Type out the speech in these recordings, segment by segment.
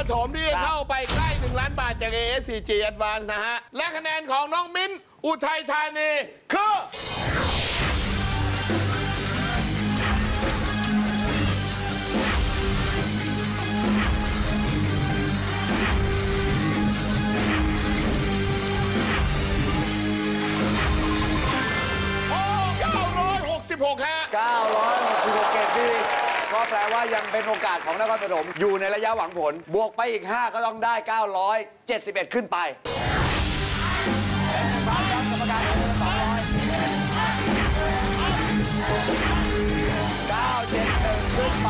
ปฐมที่จะเข้าไปใกล้ 1 ล้านบาทจาก ASCG Advance นะฮะ และคะแนนของน้องมิ้น อุทัยธานี คือ โอ้966ฮะ966เกตดี ก็แปลว่ายังเป็นโอกาสของนครปฐมอยู่ในระยะหวังผล บวกไปอีก 5 ก็ต้องได้ 971 ขึ้นไปฟังครับกรรมการ200 971 ขึ้นไป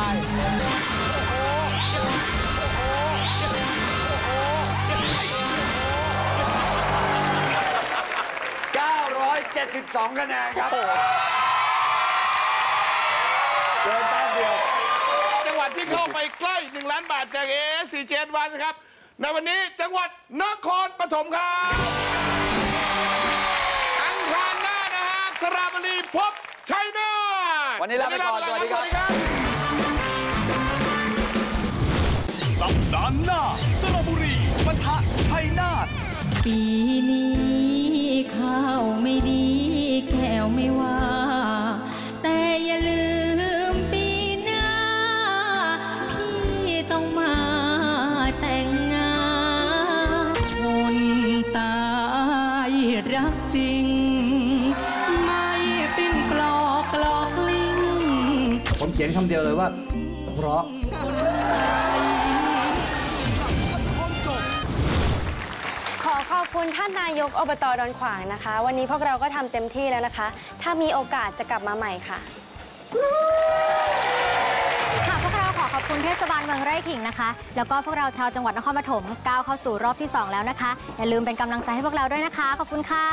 972คะแนนครับ เข้าไปใกล้ 1 ล้านบาทจาก ASCG Advance นะครับ ในวันนี้จังหวัดนครปฐมครับอังคารหน้านะฮะสระบุรีพบชัยนาทวันนี้ลาไปก่อนสวัสดีครับสัปดาห์หน้าสระบุรีปะทะชัยนาทปีนี้ข้าวไม่ดี รักจริง ไม่เป็นปลอกกลอกลิงผมเขียนคำเดียวเลยว่า เพราะ ขอขอบคุณท่านนายกอบตดอนขวางนะคะ วันนี้พวกเราก็ทำเต็มที่แล้วนะคะ ถ้ามีโอกาสจะกลับมาใหม่ค่ะ คุณเทศบาลเมืองไร่ขิงนะคะ แล้วก็พวกเราชาวจังหวัดนครปฐมก้าวเข้าสู่รอบที่ 2 แล้วนะคะ อย่าลืมเป็นกำลังใจให้พวกเราด้วยนะคะ ขอบคุณค่ะ